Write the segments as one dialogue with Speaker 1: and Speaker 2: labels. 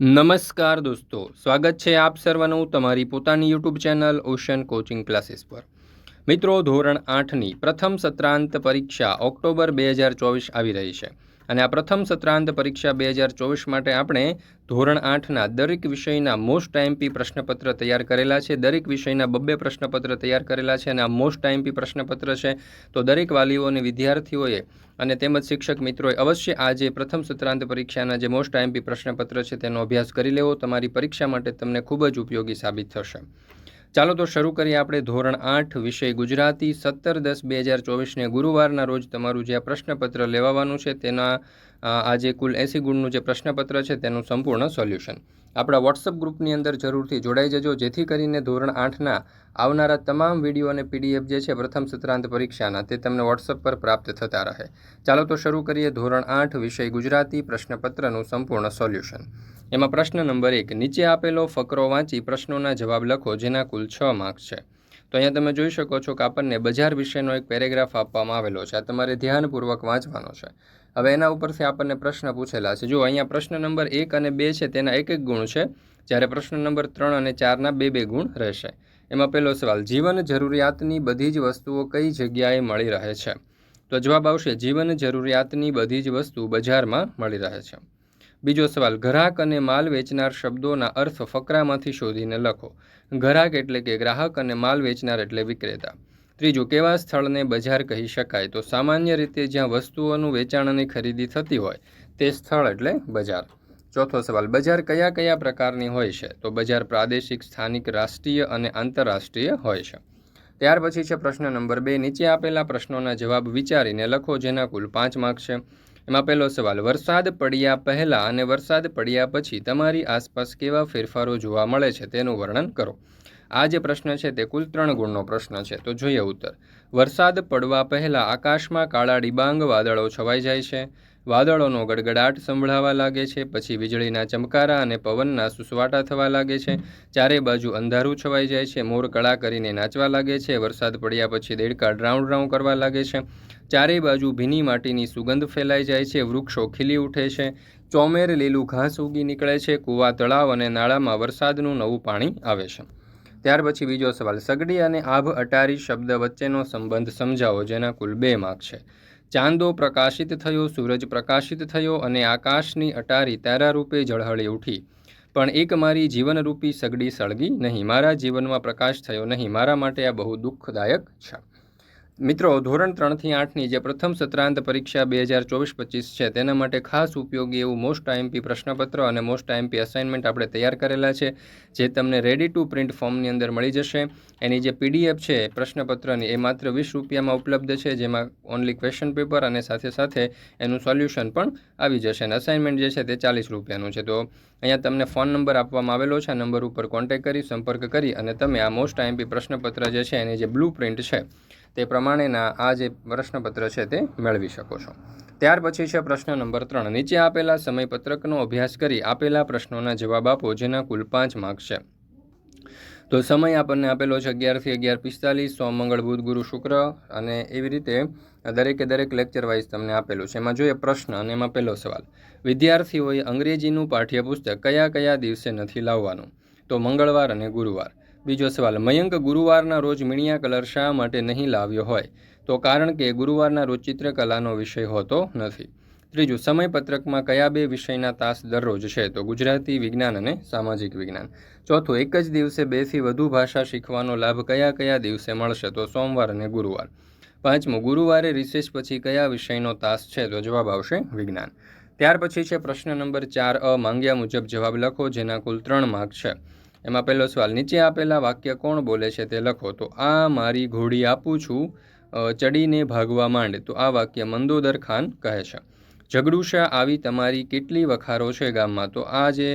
Speaker 1: નમસ્કાર દોસ્તો, સ્વાગત છે આપ સર્વનું તમારી પોતાની YouTube channel ocean coaching classes પર. મિત્રો, ધોરણ આઠની પ્રથમ સત્રાંત પરીક્ષા ઓક્ટોબર બે હજાર ચોવીસ આવી રહી છે. અને આ પ્રથમ સત્રાંત પરીક્ષા બે હજાર ચોવીસ માટે આપણે ધોરણ આઠના દરેક વિષયના મોસ્ટ ટાઈમપી પ્રશ્નપત્ર તૈયાર કરેલા છે. દરેક વિષયના બબ્બે પ્રશ્નપત્ર તૈયાર કરેલા છે અને આ મોસ્ટ ટાઈમપી પ્રશ્નપત્ર છે. તો દરેક વાલીઓ અને વિદ્યાર્થીઓએ અને તેમજ શિક્ષક મિત્રોએ અવશ્ય આ જે પ્રથમ સત્રાંત પરીક્ષાના જે મોસ્ટ ટાઈમપી પ્રશ્નપત્ર છે તેનો અભ્યાસ કરી લેવો. તમારી પરીક્ષા માટે તમને ખૂબ જ ઉપયોગી સાબિત થશે. ચાલો તો શરૂ કરીએ આપણે ધોરણ આઠ વિષય ગુજરાતી સત્તર દસ બે હજાર ચોવીસને ગુરુવારના રોજ તમારું જે પ્રશ્નપત્ર લેવાવાનું છે તેના આ જે કુલ એંસી ગુણનું જે પ્રશ્નપત્ર છે તેનું સંપૂર્ણ સોલ્યુશન. આપણા વોટ્સઅપ ગ્રુપની અંદર જરૂરથી જોડાઈ જજો, જેથી કરીને ધોરણ આઠના આવનારા તમામ વીડિયો અને પીડીએફ જે છે પ્રથમ સત્રાંત પરીક્ષાના તે તમને વોટ્સઅપ પર પ્રાપ્ત થતા રહે. ચાલો તો શરૂ કરીએ ધોરણ આઠ વિષય ગુજરાતી પ્રશ્નપત્રનું સંપૂર્ણ સોલ્યુશન. એમાં પ્રશ્ન નંબર એક, નીચે આપેલો ફકરો વાંચી પ્રશ્નોના જવાબ લખો, જેના કુલ છ માર્ક્સ છે. તો અહીંયા તમે જોઈ શકો છો કે આપણને બજાર વિશેનો એક પેરેગ્રાફ આપવામાં આવેલો છે. આ તમારે ધ્યાનપૂર્વક વાંચવાનો છે. હવે એના ઉપરથી આપણને પ્રશ્ન પૂછેલા છે. જો અહીંયા પ્રશ્ન નંબર એક અને બે છે, તેના એક એક ગુણ છે. જ્યારે પ્રશ્ન નંબર ત્રણ અને ચારના બે બે ગુણ રહેશે. એમાં પહેલો સવાલ, જીવન જરૂરિયાતની બધી જ વસ્તુઓ કઈ જગ્યાએ મળી રહે છે? તો જવાબ આવશે, જીવન જરૂરિયાતની બધી જ વસ્તુ બજારમાં મળી રહે છે. બીજો સવાલ, ગ્રાહક અને માલ વેચનાર શબ્દોના અર્થ ફકરામાંથી શોધીને લખો. ગ્રાહક એટલે કે ગ્રાહક અને માલ વેચનાર એટલે વિક્રેતા. ત્રીજું, કેવા સ્થળને બજાર કહી શકાય? તો સામાન્ય રીતે જ્યાં વસ્તુઓનું વેચાણ અને ખરીદી થતી હોય, તે સ્થળ એટલે બજાર. ચોથો સવાલ, બજાર કયા કયા પ્રકારની હોય છે? તો બજાર પ્રાદેશિક, સ્થાનિક, રાષ્ટ્રીય અને આંતરરાષ્ટ્રીય હોય છે. ત્યાર પછી છે પ્રશ્ન નંબર બે. નીચે આપેલા પ્રશ્નોના જવાબ વિચારીને લખો, જેના કુલ પાંચ માર્ક છે. એમાં પહેલો સવાલ, વરસાદ પડ્યા પહેલાં અને વરસાદ પડ્યા પછી તમારી આસપાસ કેવા ફેરફારો જોવા મળે છે તેનું વર્ણન કરો. આ જે પ્રશ્ન છે તે કુલ ત્રણ ગુણનો પ્રશ્ન છે, તો જોઈએ ઉત્તર. વરસાદ પડવા પહેલાં આકાશમાં કાળા ડિબાંગ વાદળો છવાઈ જાય છે. વાદળોનો ગડગડાટ સંભળાવા લાગે છે, પછી વીજળીના ચમકારા અને પવનના સુસવાટા થવા લાગે છે. ચારે બાજુ અંધારું છવાઈ જાય છે, મોર કળા કરીને નાચવા લાગે છે, વરસાદ પડ્યા પછી દેડકા ડ્રાઉં ડ્રાઉં કરવા લાગે છે. ચારે બાજુ ભીની માટીની સુગંધ ફેલાઈ જાય છે, વૃક્ષો ખીલી ઉઠે છે. ચોમેર લીલું ઘાસ ઉગી નીકળે છે, કૂવા તળાવ અને નાળામાં વરસાદનું નવું પાણી આવે છે. ત્યાર પછી બીજો સવાલ, સગડી અને આભ અટારી શબ્દ વચ્ચેનો સંબંધ સમજાવો, જેના કુલ બે માર્ક છે. ચાંદો પ્રકાશિત થયો, સૂરજ પ્રકાશિત થયો અને આકાશની અટારી તારારૂપે ઝળહળી ઉઠી. પણ એક મારી જીવનરૂપી સગડી સળગી નહીં, મારા જીવનમાં પ્રકાશ થયો નહીં, મારા માટે આ બહુ દુઃખદાયક છે. મિત્રો, ધોરણ ત્રણથી આઠની જે પ્રથમ સત્રાંત પરીક્ષા બે હજાર ચોવીસ પચીસ છે, તેના માટે ખાસ ઉપયોગી એવું મોસ્ટ આઈએમપી પ્રશ્નપત્ર અને મોસ્ટ આઈએમપી અસાઇનમેન્ટ આપણે તૈયાર કરેલા છે, જે તમને રેડી ટુ પ્રિન્ટ ફોર્મની અંદર મળી જશે. એની જે પીડીએફ છે પ્રશ્નપત્રની એ માત્ર વીસ રૂપિયામાં ઉપલબ્ધ છે, જેમાં ઓનલી ક્વેશ્ચન પેપર અને સાથે સાથે એનું સોલ્યુશન પણ આવી જશે. અને અસાઇનમેન્ટ જે છે, તે ચાલીસ રૂપિયાનું છે. તો અહીંયા તમને ફોન નંબર આપવામાં આવેલો છે, આ નંબર ઉપર કોન્ટેક કરી, સંપર્ક કરી અને તમે આ મોસ્ટ આઈએમપી પ્રશ્નપત્ર જે છે, એની જે બ્લુ પ્રિન્ટ છે તે પ્રમાણેના આ જે પ્રશ્નપત્ર છે તે મેળવી શકો છો. ત્યાર પછી છે પ્રશ્ન નંબર ત્રણ. નીચે આપેલા સમયપત્રકનો અભ્યાસ કરી આપેલા પ્રશ્નોના જવાબ આપો, જેના કુલ પાંચ માર્ક છે. તો સમય આપણને આપેલો છે અગિયારથી અગિયાર પિસ્તાલીસ, સોમ, મંગળ, બુધ, ગુરુ, શુક્ર અને એવી રીતે દરેકે દરેક લેક્ચર વાઇઝ તમને આપેલું છે. એમાં જોઈએ પ્રશ્ન અને એમાં પહેલો સવાલ. વિદ્યાર્થીઓએ અંગ્રેજીનું પાઠ્યપુસ્તક કયા કયા દિવસે નથી લાવવાનું? તો મંગળવાર અને ગુરુવાર. બીજો સવાલ, મયંક ગુરુવારના રોજ મીણિયા કલર શા માટે નહીં લાવ્યો હોય? તો કારણ કે ગુરુવારના રોજ ચિત્રકલાનો વિષય હોતો નથી. ત્રીજું, સમયપત્રકમાં કયા બે વિષયના તાસ દરરોજ છે? તો ગુજરાતી વિજ્ઞાન અને સામાજિક વિજ્ઞાન. ચોથું, એક જ દિવસે બેથી વધુ ભાષા શીખવાનો લાભ કયા કયા દિવસે મળશે? તો સોમવાર અને ગુરુવાર. પાંચમું, ગુરુવારે રિસેસ પછી કયા વિષયનો તાસ છે? તો જવાબ આવશે વિજ્ઞાન. ત્યાર પછી છે પ્રશ્ન નંબર ચાર અ, માંગ્યા મુજબ જવાબ લખો, જેના કુલ ત્રણ માર્ક છે. એમાં પહેલો સવાલ, નીચે આપેલા વાક્ય કોણ બોલે છે તે લખો. તો આ મારી ઘોડી આપું છું ચડીને ભાગવા માંડ. તો આ વાક્ય મંદોદર ખાન કહે છે. ઝઘડુશા આવી તમારી કેટલી વખારો છે ગામમાં? તો આ જે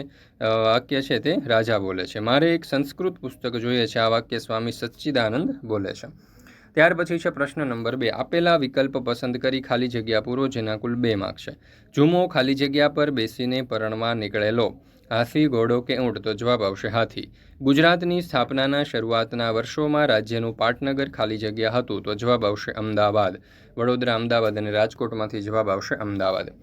Speaker 1: વાક્ય છે તે રાજા બોલે છે. મારે એક સંસ્કૃત પુસ્તક જોઈએ છે. આ વાક્ય સ્વામી સચ્ચિદાનંદ બોલે છે. ત્યાર પછી છે પ્રશ્ન નંબર બે. આપેલા વિકલ્પ પસંદ કરી ખાલી જગ્યા પૂરો, જેના કુલ બે માર્ક છે. જુમો ખાલી જગ્યા પર બેસીને પરણવા નીકળેલો. હાથી ઘોડો કે ઊંટ તો જવાબ આવશે હાથી. ગુજરાતની સ્થાપનાના શરૂઆતના વર્ષોમાં રાજ્યનું પાટનગર ખાલી જગ્યા હતું તો જવાબ આવશે અમદાવાદ. વડોદરા, અમદાવાદ અને રાજકોટમાંથી જવાબ આવશે અમદાવાદ.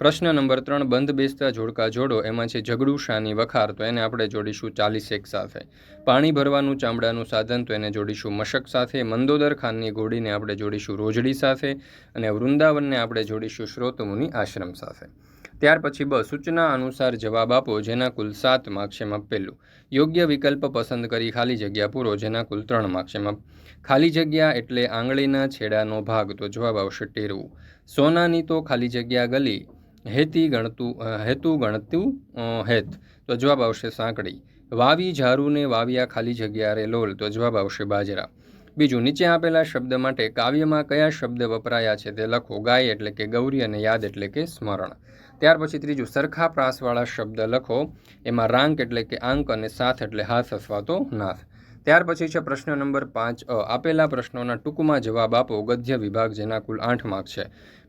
Speaker 1: પ્રશ્ન નંબર ત્રણ, બંધ બેસતા જોડકા જોડો, એમાં છે ઝઘડું, શાની વખાર, તો એને આપણે જોડીશું ચાલીસ એક સાથે. પાણી ભરવાનું ચામડાનું સાધન, તો એને જોડીશું મશક સાથે. મંદોદર ખાનની ઘોડીને આપણે જોડીશું રોજડી સાથે અને વૃંદાવનને આપણે જોડીશું શ્રોતમુનિ આશ્રમ સાથે. ત્યાર પછી બ સૂચના અનુસાર જવાબ આપો, જેના કુલ સાત માર્ક છે એમાં પહેલું યોગ્ય વિકલ્પ પસંદ કરી ખાલી જગ્યા પૂરો, જેના કુલ ત્રણ માર્ક એમાં ખાલી જગ્યા એટલે આંગળીના છેડાનો ભાગ, તો જવાબ આવશે ટેરવું. સોનાની તો ખાલી જગ્યા ગલી, હેતી ગણતું હેતુ ગણતું હેત, તો જવાબ આવશે સાંકડી. વાવી ઝારુને વાવ્યા ખાલી જગ્યા રે લોલ, તો જવાબ આવશે બાજરા. બીજું, નીચે આપેલા શબ્દ માટે કાવ્યમાં કયા શબ્દ વપરાયા છે તે લખો. ગાય એટલે કે ગૌરી અને યાદ એટલે કે સ્મરણ. ત્યાર પછી ત્રીજું, સરખા પ્રાસવાળા શબ્દ લખો. એમાં રાંક એટલે કે આંક અને સાથ એટલે હાથ અથવા નાથ. ત્યાર પછી છે પ્રશ્ન નંબર પાંચ, અ, આપેલા પ્રશ્નોના ટૂંકમાં જવાબ આપો. ગદ્ય વિભાગ જેના કુલ આઠ માર્ક છે.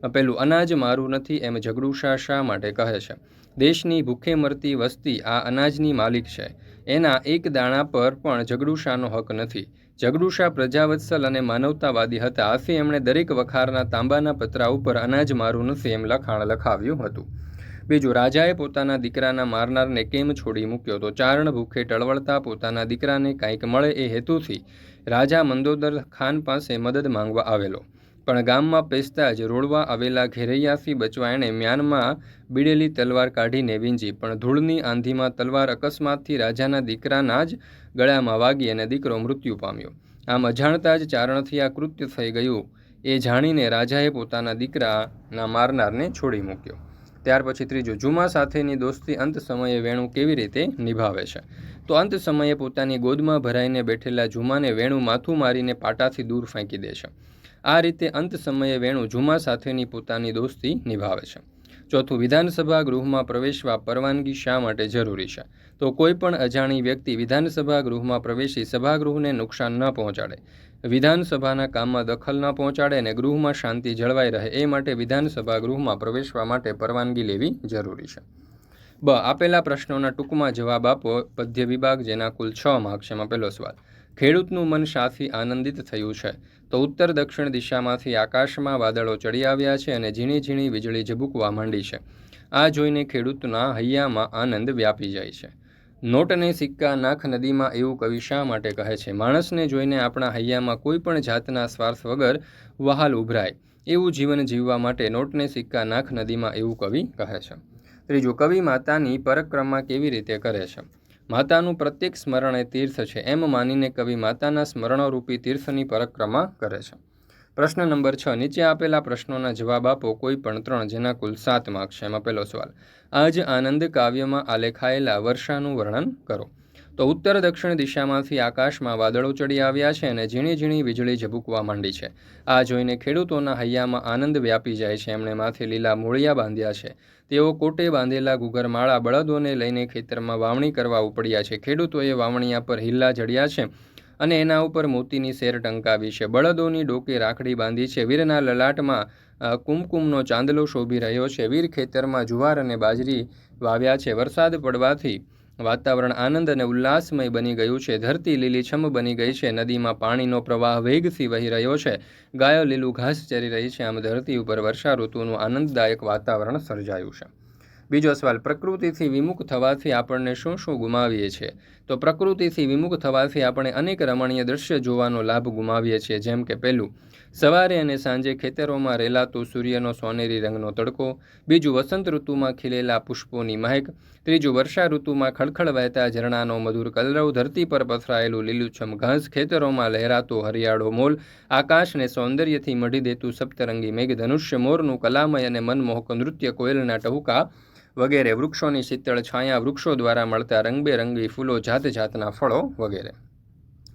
Speaker 1: પહેલું, અનાજ મારું નથી એમ ઝઘડું શા શા માટે કહે છે? દેશની ભૂખે મરતી વસ્તી આ અનાજની માલિક છે. એના એક દાણા પર પણ ઝઘડું હક નથી. ઝઘડું પ્રજાવત્સલ અને માનવતાવાદી હતા. આથી એમણે દરેક વખારના તાંબાના પતરા ઉપર અનાજ મારું નથી એમ લખાણ લખાવ્યું હતું. બીજું, રાજાએ પોતાના દીકરાના મારનારને કેમ છોડી મૂક્યો? તો ચારણ ભૂખે ટળવળતા પોતાના દીકરાને કાંઈક મળે એ હેતુથી રાજા મંદોદર ખાન પાસે મદદ માંગવા આવેલો. પણ ગામમાં પેસતા જ રોડવા આવેલા ઘેરૈયાથી બચવા એણે મ્યાનમાં બીડેલી તલવાર કાઢીને વીંજી, પણ ધૂળની આંધીમાં તલવાર અકસ્માતથી રાજાના દીકરાના જ ગળામાં વાગી અને દીકરો મૃત્યુ પામ્યો. આમ અજાણતા જ ચારણથી આ કૃત્ય થઈ ગયું એ જાણીને રાજાએ પોતાના દીકરાના મારનારને છોડી મૂક્યો. ત્યાર પછી ત્રીજું જુમા સાથેની દોસ્તી અંત સમયે વેણુ કેવી રીતે નિભાવે છે? તો અંત સમયે પોતાની ગોદમાં ભરાઈને બેઠેલા જુમાને વેણુ માથું મારીને પાટાથી દૂર ફેંકી દે છે. આ રીતે અંત સમયે વેણુ ઝુમા સાથેની પોતાની દોસ્તી નિભાવે છે. ચોથું, વિધાનસભા ગૃહમાં પ્રવેશવા પરવાનગી શા માટે જરૂરી છે? તો કોઈ પણ અજાણી વ્યક્તિ વિધાનસભા ગૃહમાં પ્રવેશી સભાગૃહને નુકસાન ન પહોંચાડે. વિધાનસભાના કામમાં દખલ ન પહોંચાડે અને ગૃહમાં શાંતિ જળવાઈ રહે એ માટે વિધાનસભા ગૃહમાં પ્રવેશવા માટે પરવાનગી લેવી જરૂરી છે. બ, આપેલા પ્રશ્નોના ટૂંકમાં જવાબ આપો. પદ્ય વિભાગ, જેના કુલ છ માર્ક છે, એમાં પહેલો સવાલ. ખેડૂતનું મન શાથી આનંદિત થયું છે. તો ઉત્તર દક્ષિણ દિશામાંથી આકાશમાં વાદળો ચડી આવ્યા છે અને ઝીણી ઝીણી વીજળી ઝબૂકવા માંડી છે. આ જોઈને ખેડૂતના હૈયામાં આનંદ વ્યાપી જાય છે. નોટ અને સિક્કા નાખ નદીમાં એવું કવિ શા માટે કહે છે? માણસને જોઈને આપણા હૈયામાં કોઈ પણ જાતના સ્વાર્થ વગર વહાલ ઉભરાય. એવું જીવન જીવવા માટે નોટને સિક્કા નાખ નદીમાં એવું કવિ કહે છે. ત્રીજું, કવિ માતાની પરક્રમા કેવી રીતે કરે છે? માતાનું પ્રત્યેક સ્મરણ એ તીર્થ છે, એમ માનીને કવિ માતાના સ્મરણોરૂપી તીર્થની પરિક્રમા કરે છે. પ્રશ્ન નંબર છ, નીચે આપેલા પ્રશ્નોના જવાબ આપો, કોઈ પણ ત્રણ, જેના કુલ સાત માર્ક છે. એમાં પહેલો સવાલ, આજ આનંદ કાવ્યમાં આલેખાયેલા વર્ષાનું વર્ણન કરો. તો ઉત્તર દક્ષિણ દિશામાંથી આકાશમાં વાદળો ચડી આવ્યા છે અને ઝીણી ઝીણી વીજળી ઝબૂકવા માંડી છે. આ જોઈને ખેડૂતોના હૈયામાં આનંદ વ્યાપી જાય છે. એમણે માથે લીલા મૂળિયા બાંધ્યા છે. તેઓ કોટે બાંધેલા ગુગરમાળા બળદોને લઈને ખેતરમાં વાવણી કરવા ઉપડ્યા છે. ખેડૂતોએ વાવણીયા પર હિલ્લા જડ્યા છે અને એના ઉપર મોતીની શેર ટંકાવી છે. બળદોની ડોકે રાખડી બાંધી છે. વીરના લલાટમાં કુમકુમનો ચાંદલો શોભી રહ્યો છે. વીર ખેતરમાં જુવાર અને બાજરી વાવ્યા છે. વરસાદ પડવાથી વાતાવરણ આનંદ અને ઉલ્લાસમય બની ગયું છે. ધરતી લીલીછમ બની ગઈ છે. નદીમાં પાણીનો પ્રવાહ વેગથી વહી રહ્યો છે. ગાયો લીલું ઘાસ ચરી રહી છે. આમ ધરતી ઉપર વર્ષા ઋતુનું આનંદદાયક વાતાવરણ સર્જાયું છે. બીજો સવાલ, પ્રકૃતિથી વિમુખ થવાથી આપણને શું શું ગુમાવીએ છીએ? તો પ્રકૃતિથી વિમુખ થવાથી આપણે અનેક રમણીય દૃશ્ય જોવાનો લાભ ગુમાવીએ છીએ. જેમ કે પહેલું, સવારે અને સાંજે ખેતરોમાં રેલાતો સૂર્યનો સોનેરી રંગનો તડકો, બીજું વસંત ઋતુમાં ખીલેલા પુષ્પોની મહેક, ત્રીજું વર્ષા ઋતુમાં ખળખળ વહેતા ઝરણાનો મધુર કલરવ, ધરતી પર પથરાયેલું લીલુંછમ ઘાસ, ખેતરોમાં લહેરાતો હરિયાળો મોલ, આકાશને સૌંદર્યથી મઢી દેતું સપ્તરંગી મેઘધનુષ્ય, મોરનું કલામય અને મનમોહક નૃત્ય, કોયલના ટહુકા વગેરે વૃક્ષોની શીતળ છાયા વૃક્ષો દ્વારા મળતા રંગબેરંગી ફૂલો જાત જાતના ફળો વગેરે.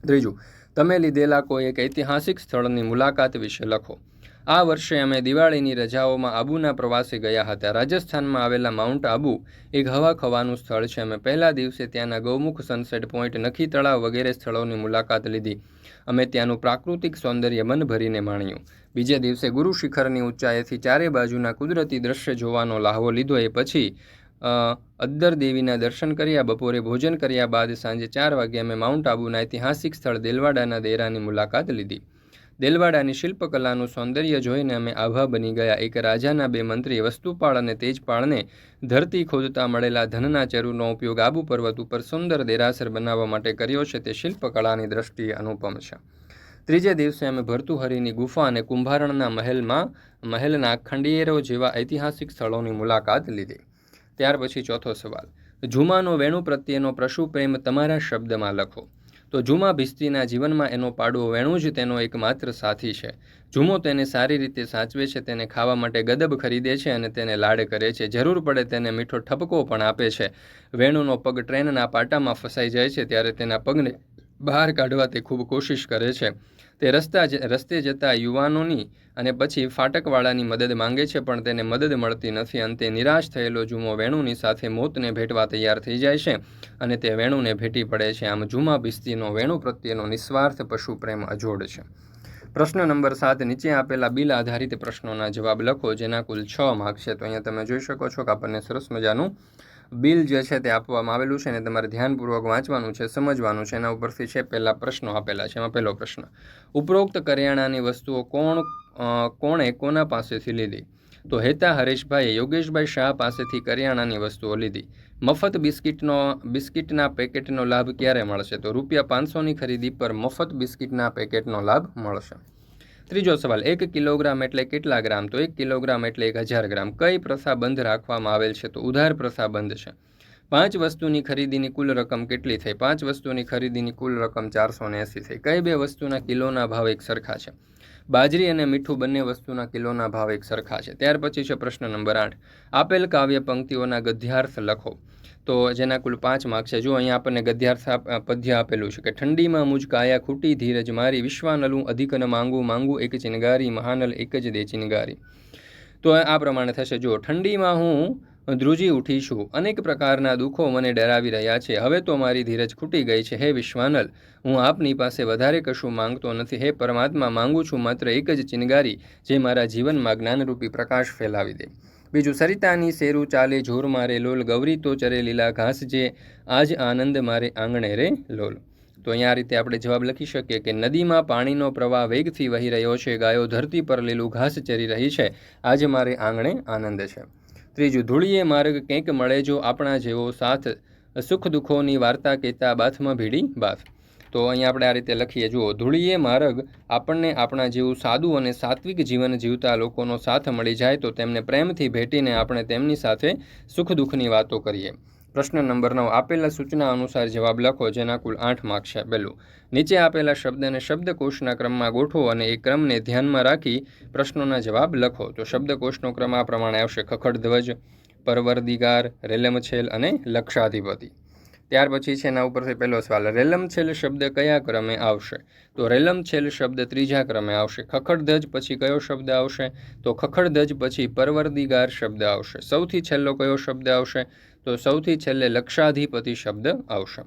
Speaker 1: ત્રીજું, તમે લીધેલા કોઈ એક ઐતિહાસિક સ્થળની મુલાકાત વિશે લખો. આ વર્ષે અમે દિવાળીની રજાઓમાં આબુના પ્રવાસે ગયા હતા. રાજસ્થાનમાં આવેલા માઉન્ટ આબુ એક હવા ખવાનું સ્થળ છે. અમે પહેલા દિવસે ત્યાંના ગૌમુખ સનસેટ પોઈન્ટ, નખી તળાવ વગેરે સ્થળોની મુલાકાત લીધી. અમે ત્યાંનું પ્રાકૃતિક સૌંદર્ય મન ભરીને માણ્યું. બીજે દિવસે ગુરુ શિખરની ઊંચાઈથી ચારે બાજુના કુદરતી દ્રશ્ય જોવાનો લાહવો લીધો. એ પછી અદ્દર દેવીના દર્શન કર્યા, બપોરે ભોજન કર્યા બાદ સાંજે ચાર વાગ્યે અમે માઉન્ટ આબુના ઐતિહાસિક સ્થળ દેલવાડાના દેરાની મુલાકાત લીધી. દેલવાડાની શિલ્પકલાનું સૌંદર્ય જોઈને અમે આભા બની ગયા. એક રાજાના બે મંત્રી વસ્તુપાળ અને તેજપાળને ધરતી ખોદતા મળેલા ધનના ચરુનો ઉપયોગ આબુ પર્વત ઉપર સુંદર દેરાસર બનાવવા માટે કર્યો છે. તે શિલ્પકળાની દ્રષ્ટિએ અનુપમ છે. ત્રીજે દિવસે અમે ભર્તુહરીની ગુફા અને કુંભારણના મહેલમાં, મહેલના ખંડિયેરો જેવા ઐતિહાસિક સ્થળોની મુલાકાત લીધી. ત્યાર પછી ચોથો સવાલ. ઝુમાનો વેણુ પ્રત્યેનો પ્રશુ પ્રેમ તમારા શબ્દમાં લખો. તો ઝુમા ભિસ્તીના જીવનમાં એનો પાડવો વેણું જ તેનો એકમાત્ર સાથી છે. ઝુમો તેને સારી રીતે સાચવે છે, તેને ખાવા માટે ગદબ ખરીદે છે અને તેને લાડ કરે છે. જરૂર પડે તેને મીઠો ઠપકો પણ આપે છે. વેણુનો પગ ટ્રેનના પાટામાં ફસાઈ જાય છે, ત્યારે તેના પગને બહાર કાઢવા તે ખૂબ કોશિશ કરે છે. તે રસ્તા રસ્તે જતા યુવાનોની અને પછી ફાટકવાળાની મદદ માંગે છે, પણ તેને મદદ મળતી નથી. અંતે નિરાશ થયેલો જુમો વેણુની સાથે મોતને ભેટવા તૈયાર થઈ જાય છે અને તે વેણુને ભેટી પડે છે. આમ જુમા બિસ્તીનો વેણુ પ્રત્યેનો નિસ્વાર્થ પશુ પ્રેમ અજોડ છે. પ્રશ્ન નંબર સાત, નીચે આપેલા બિલ આધારિત પ્રશ્નોના જવાબ લખો, જેના કુલ છ માર્ક છે. તો અહીંયા તમે જોઈ શકો છો કે આપણને સરસ મજાનું બિલ જે છે તે આપવામાં આવેલું છે અને તમારે ધ્યાનપૂર્વક વાંચવાનું છે, સમજવાનું છે, એના ઉપરથી છે પહેલાં પ્રશ્નો આપેલા છે. એમાં પહેલો પ્રશ્ન, ઉપરોક્ત કરિયાણાની વસ્તુઓ કોણ કોણે કોના પાસેથી લીધી? તો હેતા હરેશભાઈએ યોગેશભાઈ શાહ પાસેથી કરિયાણાની વસ્તુઓ લીધી. મફત બિસ્કિટનો, બિસ્કિટના પેકેટનો લાભ ક્યારે મળશે? તો રૂપિયા પાંચસોની ખરીદી પર મફત બિસ્કિટના પેકેટનો લાભ મળશે. ત્રીજો સવાલ, એક કિલોગ્રામ એટલે કેટલા ગ્રામ? તો એક કિલોગ્રામ એટલે એક હજાર ગ્રામ. કઈ પ્રથા બંધ રાખવામાં આવેલ છે? તો ઉધાર પ્રથા બંધ છે. પાંચ વસ્તુની ખરીદીની કુલ રકમ કેટલી થઈ? પાંચ વસ્તુની ખરીદીની કુલ રકમ ચારસો ને એંસી થઈ. કઈ બે વસ્તુના કિલોના ભાવ એક સરખા છે? બાજરી અને મીઠું બંને વસ્તુના કિલોના ભાવ એક સરખા છે. ત્યાર પછી છે પ્રશ્ન નંબર આઠ. આપેલ કાવ્ય પંક્તિઓના ગદ્યાર્થ લખો. તો જેના કુલ પાંચ માર્ક છે. જો અહીંયા આપણને ગદ્યાર્થ પદ્ય આપેલું છે કે ઠંડીમાં મુજ કાયા ખૂટી ધીરજ મારી વિશ્વાનલું અધિકન માંગું માંગું એક ચિનગારી, મહાનલ એક જ દે ચિનગારી. તો આ પ્રમાણે થશે. જો ઠંડીમાં હું ધ્રુજી ઉઠી છું અનેક પ્રકારના દુઃખો મને ડરાવી રહ્યા છે. હવે તો મારી ધીરજ ખૂટી ગઈ છે. હે વિશ્વાનલ, હું આપની પાસે વધારે કશું માંગતો નથી. હે પરમાત્મા, માંગુ છું માત્ર એક જ ચિનગારી જે મારા જીવનમાં જ્ઞાનરૂપી પ્રકાશ ફેલાવી દે. બીજું સરિતાની શેરું ચાલે જોર મારે લોલ, ગૌરી તો ચરે લીલા ઘાસ જે, આજ આનંદ મારે આંગણે રે લોલ. તો અહીંયા રીતે આપણે જવાબ લખી શકીએ કે નદીમાં પાણીનો પ્રવાહ વેગથી વહી રહ્યો છે, ગાયો ધરતી પર લીલું ઘાસ ચરી રહી છે, આજે મારે આંગણે આનંદ છે. ત્રીજું, ધૂળીએ માર્ગ કંઈક મળે જો આપણા જેવો સાથ, સુખ દુઃખોની વાર્તા કહેતા બાથમાં ભીડી બાથ તો અહીંયા આપણે આ રીતે લખીએ. જુઓ, ધૂળીએ માર્ગ આપણને આપણા જેવું સાદું અને સાત્વિક જીવન જીવતા લોકોનો સાથ મળી જાય તો તેમને પ્રેમથી ભેટીને આપણે તેમની સાથે સુખ દુઃખની વાતો કરીએ. પ્રશ્ન નંબર નવ, આપેલા સૂચના અનુસાર જવાબ લખો, જેના કુલ આઠ માર્ક છે. પહેલું, નીચે આપેલા શબ્દને શબ્દકોશના ક્રમમાં ગોઠવો અને એ ક્રમને ધ્યાનમાં રાખી પ્રશ્નોના જવાબ લખો. તો શબ્દકોશનો ક્રમ આ પ્રમાણે આવશે. ખખડધ્વજ, પરવરદિગાર, રેલમછેલ અને લક્ષાધિપતિ. ત્યાર પછી છે એના ઉપરથી પહેલો સવાલ રેલમછેલ શબ્દ કયા ક્રમે આવશે? તો રેલમ છેલ શબ્દ ત્રીજા ક્રમે આવશે. ખખડધજ પછી કયો શબ્દ આવશે? તો ખખડધજ પછી પરવર્દિગાર શબ્દ આવશે. સૌથી છેલ્લો કયો શબ્દ આવશે? તો સૌથી છેલ્લે લક્ષાધિપતિ શબ્દ આવશે.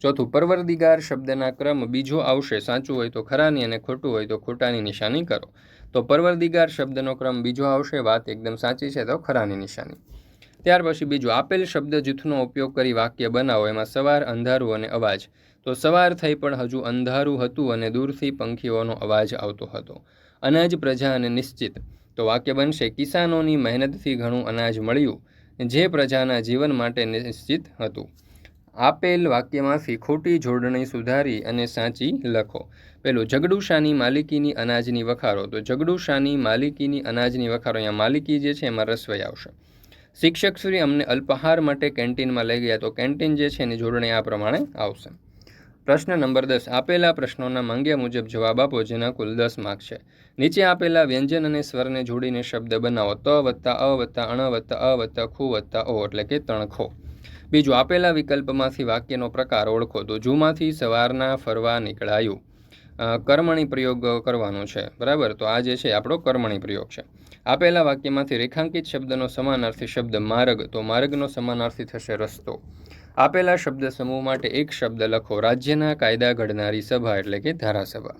Speaker 1: ચોથું, પરવર્દિગાર શબ્દના ક્રમ બીજો આવશે, સાચું હોય તો ખરાની અને ખોટું હોય તો ખોટાની નિશાની કરો. તો પરવર્દિગાર શબ્દનો ક્રમ બીજો આવશે, વાત એકદમ સાચી છે તો ખરાની નિશાની. ત્યાર પછી બીજું, આપેલ શબ્દ જૂથનો ઉપયોગ કરી વાક્ય બનાવો, એમાં સવાર, અંધારું અને અવાજ. તો સવાર થઈ પણ હજુ અંધારું હતું અને દૂરથી પંખીઓનો અવાજ આવતો હતો. અનાજ પ્રજા અને નિશ્ચિત. તો વાક્ય બનશે, કિસાનોની મહેનતથી ઘણું અનાજ મળ્યું, જે પ્રજાના જીવન માટે નિશ્ચિત હતું. આપેલ વાક્યમાંથી ખોટી જોડણી સુધારી અને સાચી લખો. પેલું જગડુશાની માલિકીની અનાજની વખારો. તો જગડુશાની માલિકીની અનાજની વખારો. અહીંયા માલિકી જે છે, એમાં રસવઈ આવશે. શિક્ષકશ્રી અમને અલ્પાહાર માટે કેન્ટીનમાં લઈ ગયા તો કેન્ટીન જે છે એની જોડણી આ પ્રમાણે આવશે. પ્રશ્ન નંબર દસ. આપેલા પ્રશ્નોના માંગ્યા મુજબ જવાબ આપો, જેના કુલ દસ માર્ક છે. નીચે આપેલા વ્યંજન અને સ્વરને જોડીને શબ્દ બનાવો. ત વત્તા અ વત્તા અણ વત્તા અ વત્તા ખુ વત્તા ઓ, એટલે કે તણખો. બીજું, આપેલા વિકલ્પમાંથી વાક્યનો પ્રકાર ઓળખો તો જૂમાંથી સવારના ફરવા નીકળાયું. કર્મણી પ્રયોગ કરવાનો છે. બરાબર? તો આ જે છે આપણો કર્મણી પ્રયોગ છે. આપેલા વાક્યમાંથી રેખાંકિત શબ્દનો સમાનાર્થી શબ્દ માર્ગ, તો માર્ગનો સમાનાર્થી થશે રસ્તો. આપેલા શબ્દ સમૂહ માટે એક શબ્દ લખો, રાજ્યના કાયદા ઘડનારી સભા એટલે કે ધારાસભા.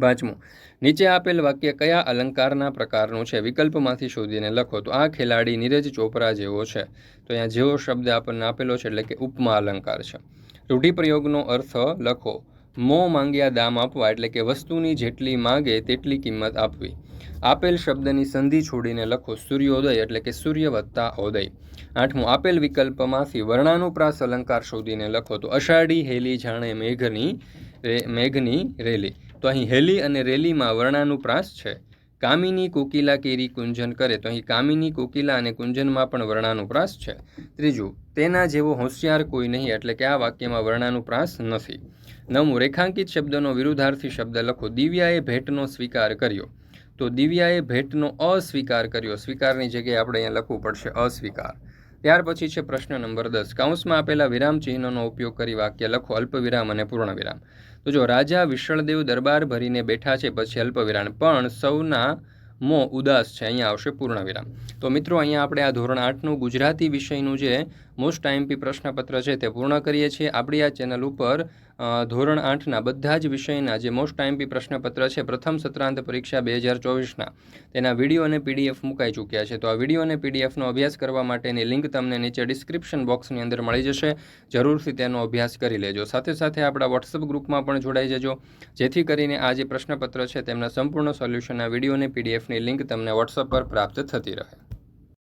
Speaker 1: પાંચમું, નીચે આપેલ વાક્ય કયા અલંકારના પ્રકારનું છે? વિકલ્પમાંથી શોધીને લખો, તો આ ખેલાડી નીરજ ચોપરા જેવો છે. તો અહીંયા જેવો શબ્દ આપણને આપેલો છે એટલે કે ઉપમા અલંકાર છે. રૂઢિપ્રયોગનો અર્થ લખો મો માંગ્યા દામ આપવા એટલે કે વસ્તુની જેટલી માગે તેટલી કિંમત આપવી. આપેલ શબ્દની સંધિ છોડીને લખો સૂર્યોદય એટલે કે સૂર્ય વત્તા ઉદય. આઠમું, આપેલ વિકલ્પમાંથી વર્ણાનુપ્રાસ અલંકાર શોધીને લખો તો અષાઢી, હેલી, જાણે, મેઘની મેઘની રેલી. તો અહીં હેલી અને રેલીમાં વર્ણાનુપ્રાસ છે. કામિની કોકિલા કેરી કુંજન કરે તો અહીં કામિની કોકિલા અને કુંજનમાં પણ વર્ણાનુપ્રાસ છે. ત્રીજું, તેના જેવો હોશિયાર કોઈ નહીં એટલે કે આ વાક્યમાં વર્ણાનુપ્રાસ નથી. નવમું રેખાંકિત શબ્દનો વિરુદ્ધાર્થી શબ્દ લખો. દિવ્યાએ ભેટનો સ્વીકાર કર્યો. તો દિવ્યાએ ભેટનો અસ્વીકાર કર્યો. સ્વીકારની જગ્યાએ આપણે અહીંયા લખવું પડશે અસ્વીકાર. ત્યાર પછી છે પ્રશ્ન નંબર દસ. કાઉન્સમાં આપેલા વિરામ ચિહ્નોનો ઉપયોગ કરી વાક્ય લખો. અલ્પવિરામ અને પૂર્ણ વિરામ તો જો રાજા વિશળદેવ દરબાર ભરીને બેઠા છે, પછી અલ્પવિરામ. પણ સૌના મો ઉદાસ છે. અહીંયા આવશે પૂર્ણ વિરામ તો મિત્રો, અહીંયા આપણે આ ધોરણ આઠનું ગુજરાતી વિષયનું જે મોસ્ટ આઈએમપી પ્રશ્નપત્ર છે તે પૂર્ણ કરીએ છીએ. આપણી આ ચેનલ ઉપર ધોરણ આઠના બધા જ વિષયના જે મોસ્ટ ટાઈમપી પ્રશ્નપત્ર છે, પ્રથમ સત્રાંત પરીક્ષા બે હજાર ચોવીસના, તેના વીડિયો અને પીડીએફ મુકાઈ ચૂક્યા છે. તો આ વીડિયો અને પીડીએફનો અભ્યાસ કરવા માટેની લિંક તમને નીચે ડિસ્ક્રિપ્શન બોક્સની અંદર મળી જશે. જરૂરથી તેનો અભ્યાસ કરી લેજો. સાથે સાથે આપણા વોટ્સઅપ ગ્રુપમાં પણ જોડાઈ જજો. જેથી કરીને આ જે પ્રશ્નપત્ર છે, તેમના સંપૂર્ણ સોલ્યુશનના વીડિયો અને પીડીએફની લિંક તમને વોટ્સઅપ પર પ્રાપ્ત થતી રહે.